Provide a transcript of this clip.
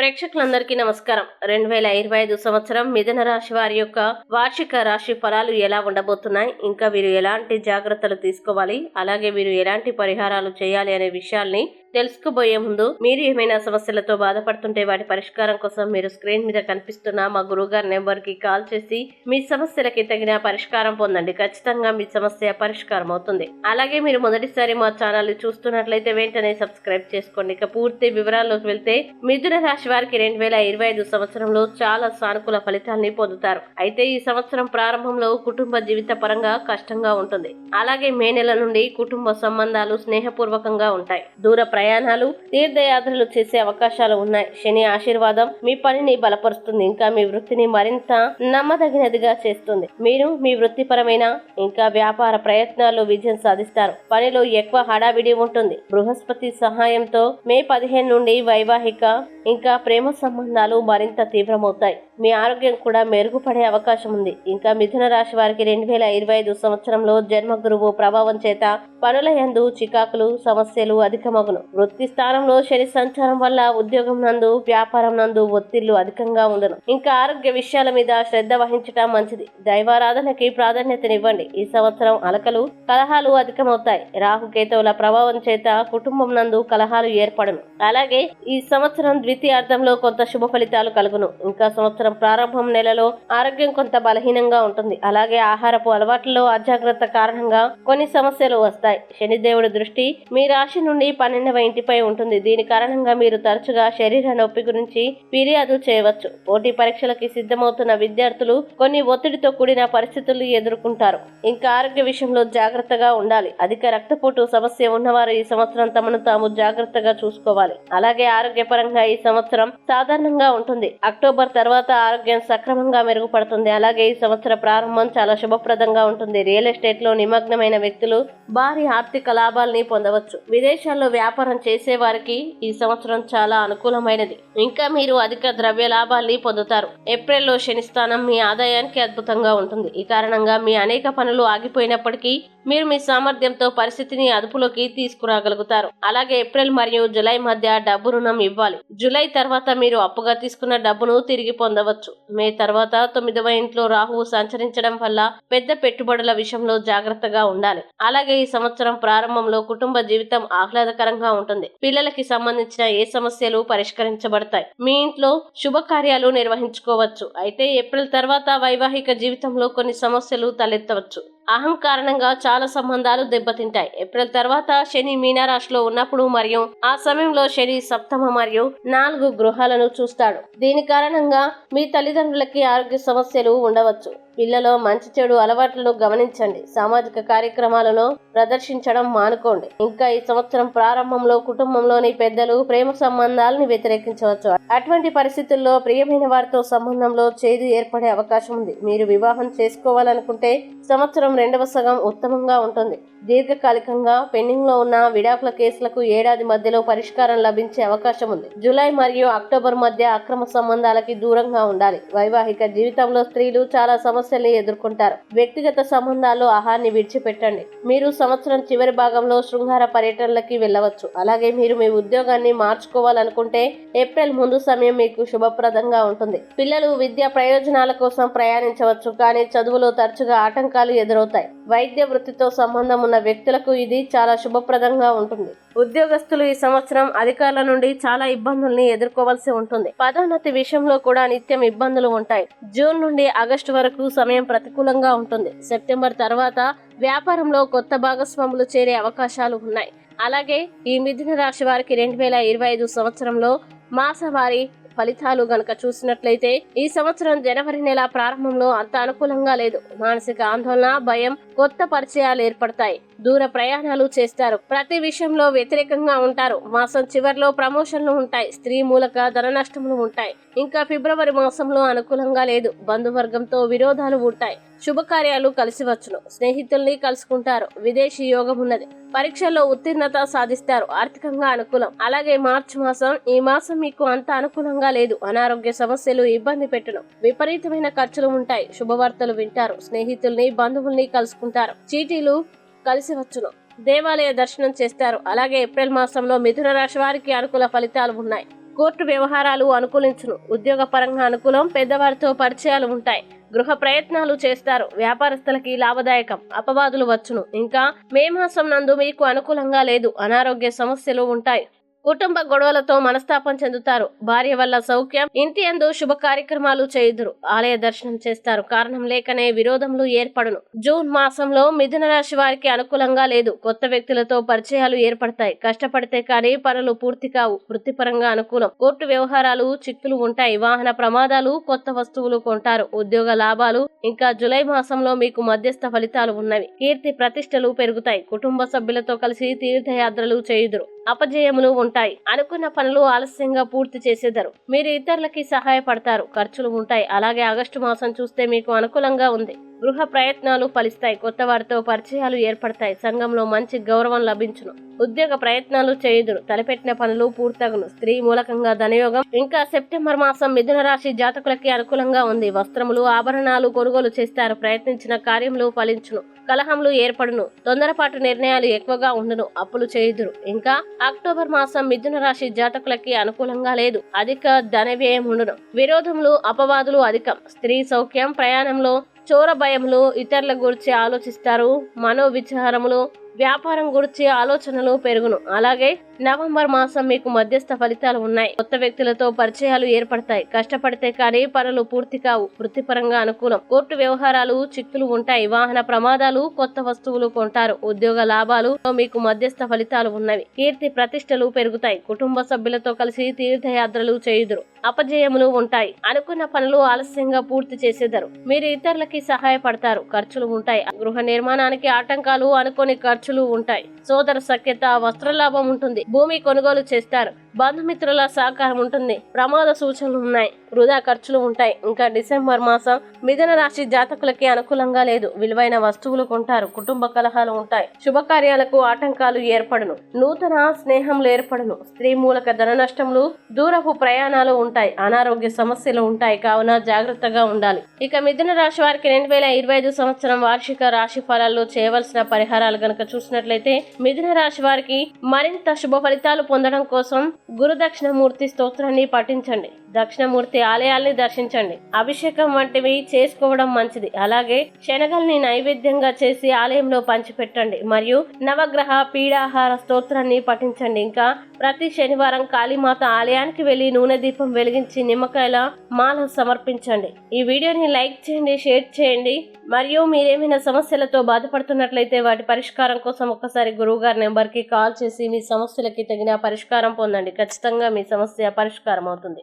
ప్రేక్షకులందరికీ నమస్కారం. రెండు వేల ఇరవై ఐదు సంవత్సరం మిథున రాశి వారి యొక్క వార్షిక రాశి ఫలాలు ఎలా ఉండబోతున్నాయి? ఇంకా వీరు ఎలాంటి జాగ్రత్తలు తీసుకోవాలి? అలాగే వీరు ఎలాంటి పరిహారాలు చేయాలి అనే విషయాల్ని తెలుసుకోబోయే ముందు మీరు ఏమైనా సమస్యలతో బాధపడుతుంటే వాటి పరిష్కారం కోసం మీరు స్క్రీన్ మీద కనిపిస్తున్న మా గురువుగారి నెంబర్కి కాల్ చేసి మీ సమస్యలకి తగిన పరిష్కారం పొందండి. ఖచ్చితంగా మీ సమస్య పరిష్కారం అవుతుంది. అలాగే మీరు మొదటిసారి మా ఛానల్ చూస్తున్నట్లయితే వెంటనే సబ్స్క్రైబ్ చేసుకోండి. ఇక పూర్తి వివరాల్లోకి వెళ్తే మిథున రాశి వారికి రెండు వేల ఇరవై ఐదు సంవత్సరంలో చాలా సానుకూల ఫలితాల్ని పొందుతారు. అయితే ఈ సంవత్సరం ప్రారంభంలో కుటుంబ జీవిత పరంగా కష్టంగా ఉంటుంది. అలాగే మే నెల నుండి కుటుంబ సంబంధాలు స్నేహపూర్వకంగా ఉంటాయి. దూర ప్రయాణాలు తీర్థయాత్రలు చేసే అవకాశాలు ఉన్నాయి. శని ఆశీర్వాదం మీ పనిని బలపరుస్తుంది. ఇంకా మీ వృత్తిని మరింత నమ్మదగినదిగా చేస్తుంది. మీరు మీ వృత్తిపరమైన ఇంకా వ్యాపార ప్రయత్నాల్లో విజయం సాధిస్తారు. పనిలో ఎక్కువ హడావిడి ఉంటుంది. బృహస్పతి సహాయంతో మే పదిహేను నుండి వైవాహిక ఇంకా ప్రేమ సంబంధాలు మరింత తీవ్రమవుతాయి. మీ ఆరోగ్యం కూడా మెరుగుపడే అవకాశం ఉంది. ఇంకా మిథున రాశి వారికి రెండు వేల ఇరవై ఐదు సంవత్సరంలో జన్మ గురువు ప్రభావం చేత పనుల యందు చికాకులు సమస్యలు అధికమగును. వృత్తి స్థానంలో శని సంచారం వల్ల ఉద్యోగం నందు వ్యాపారం నందు ఒత్తిళ్ళు అధికంగా ఉండను. ఇంకా ఆరోగ్య విషయాల మీద శ్రద్ధ వహించటం మంచిది. దైవారాధనకి ప్రాధాన్యతనివ్వండి. ఈ సంవత్సరం అలకలు కలహాలు అధికమవుతాయి. రాహుకేతువుల ప్రభావం చేత కుటుంబం నందు కలహాలు ఏర్పడను. అలాగే ఈ సంవత్సరం ద్వితీయార్థంలో కొంత శుభ ఫలితాలు కలుగును. ఇంకా సంవత్సరం ప్రారంభం నెలలో ఆరోగ్యం కొంత బలహీనంగా ఉంటుంది. అలాగే ఆహారపు అలవాట్లలో అజాగ్రత్త కారణంగా కొన్ని సమస్యలు వస్తాయి. శనిదేవుడి దృష్టి మీ రాశి నుండి పన్నెండవ ఇంటిపై ఉంటుంది. దీని కారణంగా మీరు తరచుగా శరీర నొప్పి గురించి ఫిర్యాదు చేయవచ్చు. పోటీ పరీక్షలకి సిద్ధమవుతున్న విద్యార్థులు కొన్ని ఒత్తిడితో కూడిన పరిస్థితులు ఎదుర్కొంటారు. ఇంకా ఆరోగ్య విషయంలో జాగ్రత్తగా ఉండాలి. అధిక రక్తపోటు సమస్య ఉన్నవారు ఈ సంవత్సరం తమను తాము జాగ్రత్తగా చూసుకోవాలి. అలాగే ఆరోగ్యపరంగా ఈ సంవత్సరం సాధారణంగా ఉంటుంది. అక్టోబర్ తర్వాత ఆరోగ్యం సక్రమంగా మెరుగుపడుతుంది. అలాగే ఈ సంవత్సర ప్రారంభం చాలా శుభప్రదంగా ఉంటుంది. రియల్ ఎస్టేట్లో నిమగ్నమైన వ్యక్తులు భారీ ఆర్థిక లాభాల్ని పొందవచ్చు. విదేశాల్లో వ్యాపారం చేసే వారికి ఈ సంవత్సరం చాలా అనుకూలమైనది. ఇంకా మీరు అధిక ద్రవ్య లాభాల్ని పొందుతారు. ఏప్రిల్లో శని స్థానం మీ ఆదాయానికి అద్భుతంగా ఉంటుంది. ఈ కారణంగా మీ అనేక పనులు ఆగిపోయినప్పటికీ మీరు మీ సామర్థ్యంతో పరిస్థితిని అదుపులోకి తీసుకురాగలుగుతారు. అలాగే ఏప్రిల్ మరియు జులై మధ్య డబ్బు రుణం ఇవ్వాలి. జులై తర్వాత మీరు అప్పుగా తీసుకున్న డబ్బును తిరిగి పొందవచ్చు. మే తర్వాత తొమ్మిదవ ఇంట్లో రాహువు సంచరించడం వల్ల పెద్ద పెట్టుబడుల విషయంలో జాగ్రత్తగా ఉండాలి. అలాగే ఈ సంవత్సరం ప్రారంభంలో కుటుంబ జీవితం ఆహ్లాదకరంగా ఉంటుంది. పిల్లలకి సంబంధించిన ఏ సమస్యలు పరిష్కరించబడతాయి? మీ ఇంట్లో శుభకార్యాలు నిర్వహించుకోవచ్చు. అయితే ఏప్రిల్ తర్వాత వైవాహిక జీవితంలో కొన్ని సమస్యలు తలెత్తవచ్చు. అహం కారణంగా చాలా సంబంధాలు దెబ్బతింటాయి. ఏప్రిల్ తర్వాత శని మీనరాశిలో ఉన్నప్పుడు మరియు ఆ సమయంలో శని సప్తమ మరియు నాలుగు గృహాలను చూస్తాడు. దీని కారణంగా మీ తల్లిదండ్రులకి ఆరోగ్య సమస్యలు ఉండవచ్చు. పిల్లలో మంచి చెడు అలవాట్లను గమనించండి. సామాజిక కార్యక్రమాలలో ప్రదర్శించడం మానుకోండి. ఇంకా ఈ సంవత్సరం ప్రారంభంలో కుటుంబంలోని పెద్దలు ప్రేమ సంబంధాలను వ్యతిరేకించవచ్చు. అటువంటి పరిస్థితుల్లో ప్రియమైన వారితో సంబంధంలో చేదు ఏర్పడే అవకాశం ఉంది. మీరు వివాహం చేసుకోవాలనుకుంటే సంవత్సరం రెండవ సగం ఉత్తమంగా ఉంటుంది. దీర్ఘకాలికంగా పెండింగ్లో ఉన్న విడాకుల కేసులకు ఏడాది మధ్యలో పరిష్కారం లభించే అవకాశం ఉంది. జూలై మరియు అక్టోబర్ మధ్య అక్రమ సంబంధాలకి దూరంగా ఉండాలి. వైవాహిక జీవితంలో స్త్రీలు చాలా సమస్యల్ని ఎదుర్కొంటారు. వ్యక్తిగత సంబంధాలు ఆహాన్ని విడిచిపెట్టండి. మీరు సంవత్సరం చివరి భాగంలో శృంగార పర్యటనలకి వెళ్ళవచ్చు. అలాగే మీరు మీ ఉద్యోగాన్ని మార్చుకోవాలనుకుంటే ఏప్రిల్ ముందు సమయం మీకు శుభప్రదంగా ఉంటుంది. పిల్లలు విద్యా ప్రయోజనాల కోసం ప్రయాణించవచ్చు. కానీ చదువులో తరచుగా ఆటంకాలు ఎదురవుతాయి వైద్య వృత్తితో సంబంధం ఉన్న వ్యక్తులకు ఇది చాలా శుభప్రదంగా ఉంటుంది. ఉద్యోగస్తులు ఈ సంవత్సరం అధికారుల నుండి చాలా ఇబ్బందుల్ని ఎదుర్కోవాల్సి ఉంటుంది. పదోన్నతి విషయంలో కూడా నిత్యం ఇబ్బందులు ఉంటాయి. జూన్ నుండి ఆగస్టు వరకు సమయం ప్రతికూలంగా ఉంటుంది. సెప్టెంబర్ తర్వాత వ్యాపారంలో కొత్త భాగస్వాములు చేరే అవకాశాలు ఉన్నాయి. అలాగే ఈ మిథున రాశి వారికి రెండు వేల ఇరవై ఐదు సంవత్సరంలో మాసవారి ఫలితాలు గనక చూసినట్లయితే ఈ సంవత్సరం జనవరి నెల ప్రారంభంలో అంత అనుకూలంగా లేదు. మానసిక ఆందోళన భయం కొత్త పరిచయాలు ఏర్పడతాయి. దూర ప్రయాణాలు చేస్తారు. ప్రతి విషయంలో వ్యతిరేకంగా ఉంటారు. మాసం చివరిలో ప్రమోషన్లు ఉంటాయి. స్త్రీ మూలక ధన నష్టములు ఉంటాయి. ఇంకా ఫిబ్రవరి మాసంలో అనుకూలంగా లేదు. బంధువర్గంతో విరోధాలు ఉంటాయి. శుభకార్యాలు కలిసి వచ్చును. స్నేహితుల్ని కలుసుకుంటారు. విదేశీ యోగం ఉన్నది. పరీక్షల్లో ఉత్తీర్ణత సాధిస్తారు. ఆర్థికంగా అనుకూలం. అలాగే మార్చి మాసం ఈ మాసం మీకు అంత అనుకూలంగా లేదు. అనారోగ్య సమస్యలు ఇబ్బంది పెట్టును. విపరీతమైన ఖర్చులు ఉంటాయి. శుభవార్తలు వింటారు. స్నేహితుల్ని బంధువుల్ని కలుసుకుంటారు. చీటీలు కలిసి వచ్చును. దేవాలయ దర్శనం చేస్తారు. అలాగే ఏప్రిల్ మాసంలో మిథున రాశి వారికి అనుకూల ఫలితాలు ఉన్నాయి. కోర్టు వ్యవహారాలు అనుకూలించును. ఉద్యోగపరంగా అనుకూలం పెద్దవారితో పరిచయాలు ఉంటాయి. గృహ ప్రయత్నాలు చేస్తారు. వ్యాపారస్తులకి లాభదాయకం. అపవాదులు వచ్చును. ఇంకా మే మాసం నందు మీకు అనుకూలంగా లేదు. అనారోగ్య సమస్యలు ఉంటాయి. కుటుంబ గొడవలతో మనస్తాపం చెందుతారు. భార్య వల్ల సౌఖ్యం ఇంటి అందు శుభ కార్యక్రమాలు చేయుదురు. ఆలయ దర్శనం చేస్తారు. కారణం లేకనే విరోధములు ఏర్పడును. జూన్ మాసంలో మిథున రాశి వారికి అనుకూలంగా లేదు. కొత్త వ్యక్తులతో పరిచయాలు ఏర్పడతాయి. కష్టపడితే కానీ పనులు పూర్తి కావు. వృత్తిపరంగా అనుకూలం. కోర్టు వ్యవహారాలు చిక్కులు ఉంటాయి. వాహన ప్రమాదాలు కొత్త వస్తువులు కొంటారు. ఉద్యోగ లాభాలు ఇంకా జులై మాసంలో మీకు మధ్యస్థ ఫలితాలు ఉన్నవి. కీర్తి ప్రతిష్టలు పెరుగుతాయి. కుటుంబ సభ్యులతో కలిసి తీర్థయాత్రలు చేయుదురు. అపజయములు ఉంటాయి. అనుకున్న పనులు ఆలస్యంగా పూర్తి చేసేదారు. మీరు ఇతరులకి సహాయపడతారు. ఖర్చులు ఉంటాయి. అలాగే ఆగస్టు మాసం చూస్తే మీకు అనుకూలంగా ఉంది. గృహ ప్రయత్నాలు ఫలిస్తాయి. కొత్త వారితో పరిచయాలు ఏర్పడతాయి. సంఘంలో మంచి గౌరవం లభించును. ఉద్యోగ ప్రయత్నాలు చేయుదురు. తలపెట్టిన పనులు పూర్తగును. స్త్రీ మూలకంగా ధనయోగం. ఇంకా సెప్టెంబర్ మాసం మిథున రాశి జాతకులకి అనుకూలంగా ఉంది. వస్త్రములు ఆభరణాలు కొనుగోలు చేస్తారు. ప్రయత్నించిన కార్యములు ఫలించును. కలహములు ఏర్పడును. తొందరపాటు నిర్ణయాలు ఎక్కువగా ఉండును. అప్పులు చేయుదురు. ఇంకా అక్టోబర్ మాసం మిథున రాశి జాతకులకి అనుకూలంగా లేదు. అధిక ధన వ్యయం ఉండును. విరోధములు అపవాదులు అధికం. స్త్రీ సౌఖ్యం ప్రయాణంలో చోర భయములు ఇతరుల గురించి ఆలోచిస్తారు. మనోవిచారములు వ్యాపారం గురించి ఆలోచనలు పెరుగును. అలాగే నవంబర్ మాసం మీకు మధ్యస్థ ఫలితాలు ఉన్నాయి. కొత్త వ్యక్తులతో పరిచయాలు ఏర్పడతాయి. కష్టపడితే కానీ పనులు పూర్తి కావు. వృత్తిపరంగా అనుకూలం. కోర్టు వ్యవహారాలు చిక్కులు ఉంటాయి. వాహన ప్రమాదాలు కొత్త వస్తువులు కొంటారు. ఉద్యోగ లాభాలు మీకు మధ్యస్థ ఫలితాలు ఉన్నవి. కీర్తి ప్రతిష్టలు పెరుగుతాయి. కుటుంబ సభ్యులతో కలిసి తీర్థయాత్రలు చేయుదురు. అపజయములు ఉంటాయి. అనుకున్న పనులు ఆలస్యంగా పూర్తి చేసేదారు. మీరు ఇతరులకి సహాయపడతారు. ఖర్చులు ఉంటాయి. గృహ నిర్మాణానికి ఆటంకాలు అనుకోని ఖర్చులు ఉంటాయి. సోదర సఖ్యత వస్త్రలాభం ఉంటుంది. భూమి కొనుగోలు చేస్తారు. బంధుమిత్రుల సహకారం ఉంటుంది. ప్రమాద సూచనలు ఉన్నాయి. వృధా ఖర్చులు ఉంటాయి. ఇంకా డిసెంబర్ మాసం మిథున రాశి జాతకులకి అనుకూలంగా లేదు. విలువైన వస్తువులు కొంటారు. కుటుంబ కలహాలు ఉంటాయి. శుభకార్యాలకు ఆటంకాలు ఏర్పడును. నూతన స్నేహంలు ఏర్పడును. స్త్రీ మూలక ధన నష్టములు దూరపు ప్రయాణాలు ఉంటాయి. అనారోగ్య సమస్యలు ఉంటాయి. కావున జాగ్రత్తగా ఉండాలి. ఇక మిథున రాశి వారికి రెండు వేల ఇరవై ఐదు సంవత్సరం వార్షిక రాశి ఫలాల్లో చేయవలసిన పరిహారాలు గనక చూసినట్లయితే మిథున రాశి వారికి మరింత శుభ ఫలితాలు పొందడం కోసం గురుదక్షిణమూర్తి స్తోత్రాన్ని పఠించండి. దక్షిణమూర్తి ఆలయాల్ని దర్శించండి. అభిషేకం వంటివి చేసుకోవడం మంచిది. అలాగే శనగల్ని నైవేద్యంగా చేసి ఆలయంలో పంచిపెట్టండి. మరియు నవగ్రహ పీడాహార స్తోత్రాన్ని పఠించండి. ఇంకా ప్రతి శనివారం కాళీమాత ఆలయానికి వెళ్ళి నూనె దీపం వెలిగించి నిమ్మకాయల మాల సమర్పించండి. ఈ వీడియోని లైక్ చేయండి షేర్ చేయండి. మరియు మీరేమైనా సమస్యలతో బాధపడుతున్నట్లయితే వాటి పరిష్కారం కోసం ఒక్కసారి గురువు గారి నెంబర్కి కాల్ చేసి మీ సమస్యలకి తగిన పరిష్కారం పొందండి. ఖచ్చితంగా మీ సమస్య పరిష్కారం అవుతుంది